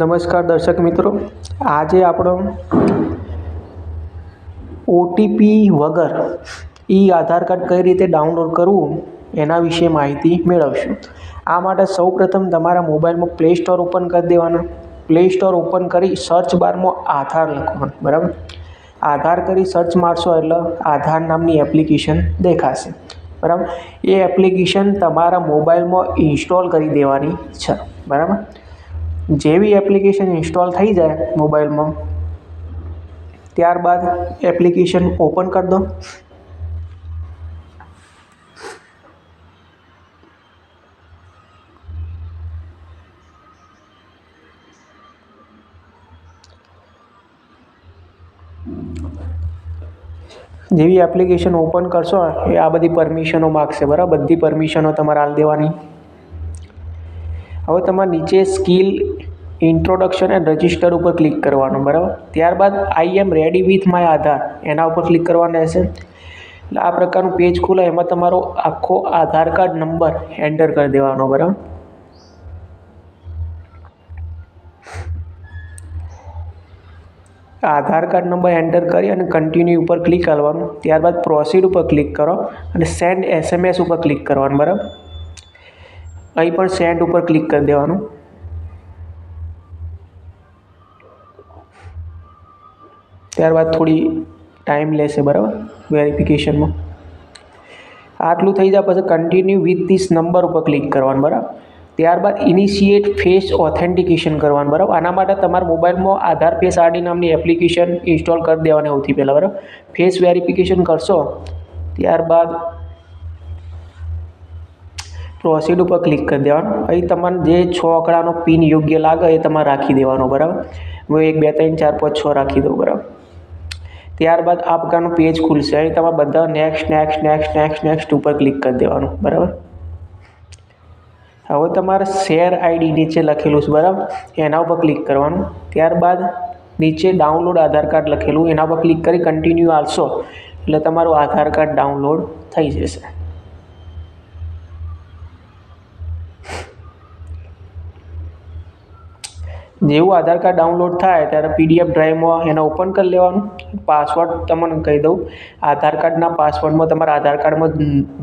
નમસ્કાર દર્શક મિત્રો. આજે આપણો ઓટીપી વગર ઈ આધાર કાર્ડ કઈ રીતે ડાઉનલોડ કરવું એના વિશે માહિતી મેળવશું. આ માટે સૌપ્રથમ તમારા મોબાઈલમાં પ્લે સ્ટોર ઓપન કરી દેવાના. પ્લે સ્ટોર ઓપન કરી સર્ચ બારમાં આધાર લખવાનું, બરાબર? આધાર કરી સર્ચ મારશો એટલે આધાર નામની એપ્લિકેશન દેખાશે, બરાબર? એ એપ્લિકેશન તમારા મોબાઈલમાં ઇન્સ્ટોલ કરી દેવાની છે, બરાબર? જેવી એપ્લિકેશન ઇન્સ્ટોલ થઈ જાય મોબાઈલમાં ત્યારબાદ એપ્લિકેશન ઓપન કરી દો. જેવી એપ્લિકેશન ઓપન કરશો એ આ બધી પરમિશનો માગશે, બરાબર? બધી પરમિશનો તમારે આલ દેવાની. હવે તમારે નીચે સ્કિલ ઇન્ટ્રોડક્શન એન્ડ રજિસ્ટર ઉપર ક્લિક કરવાનું, બરાબર? ત્યારબાદ I am ready with my Aadhaar એના ઉપર ક્લિક કરવાનું રહેશે. એટલે આ પ્રકારનું પેજ ખુલે એમાં તમારો આખો આધાર કાર્ડ નંબર એન્ટર કરી દેવાનો, બરાબર? આધાર કાર્ડ નંબર એન્ટર કરી અને કન્ટિન્યુ ઉપર ક્લિક કરવાનું ત્યારબાદ પ્રોસીડ ઉપર ક્લિક કરો અને સેન્ડ એસએમએસ ઉપર ક્લિક કરવાનું, બરાબર? અહીં પણ સેન્ડ ઉપર ક્લિક કરી દેવાનું. ત્યારબાદ થોડી ટાઈમ લેશે, બરાબર? વેરિફિકેશનમાં આટલું થઈ જાય, પછી કન્ટિન્યુ વિથ ધીસ નંબર ઉપર ક્લિક કરવાનું, બરાબર? ત્યારબાદ ઇનિશિએટ ફેસ ઓથેન્ટિકેશન કરવાનું, બરાબર? આના માટે તમારા મોબાઈલમાં આધાર ફેસ આરડી નામની એપ્લિકેશન ઇન્સ્ટોલ કરી દેવાની સૌથી પહેલાં, બરાબર? ફેસ વેરિફિકેશન કરશો, ત્યારબાદ પ્રોસીડ ઉપર ક્લિક કરી દેવાનું. અહીં તમારે જે છ આંકડાનો પિન યોગ્ય લાગે એ તમારે રાખી દેવાનો, બરાબર? હું એક, બે, ત્રણ, ચાર, પાંચ, છ રાખી દઉં બરાબર? ત્યારબાદ આ પ્રકારનું પેજ ખુલશે. અહીં તમારે બધા next next next next next ઉપર ક્લિક કરી દેવાનું, બરાબર? હવે તમારે શેર આઈડી નીચે લખેલું છે, બરાબર? એના ઉપર ક્લિક કરવાનું. ત્યારબાદ નીચે ડાઉનલોડ આધાર કાર્ડ લખેલું. એના પર ક્લિક કરી કન્ટિન્યુ આલશો એટલે તમારું આધાર કાર્ડ ડાઉનલોડ થઈ જશે. જેવું આધાર કાર્ડ ડાઉનલોડ થાય ત્યારે પીડીએફ ડ્રાઈવમાં એને ઓપન કરી લેવાનું. પાસવર્ડ તમને કહી દઉં. આધાર કાર્ડના પાસવર્ડમાં તમારા આધાર કાર્ડમાં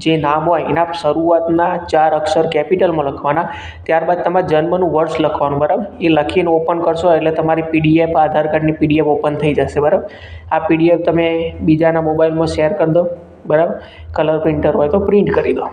જે નામ હોય એના શરૂઆતના ચાર અક્ષર કેપિટલમાં લખવાના. ત્યારબાદ તમારા જન્મનું વર્ષ લખવાનું, બરાબર? એ લખીને ઓપન કરશો એટલે તમારી પીડીએફ, આધાર કાર્ડની પીડીએફ ઓપન થઈ જશે, બરાબર? આ પીડીએફ તમે બીજાના મોબાઈલમાં શેર કરી દો, બરાબર? કલર પ્રિન્ટર હોય તો પ્રિન્ટ કરી દો.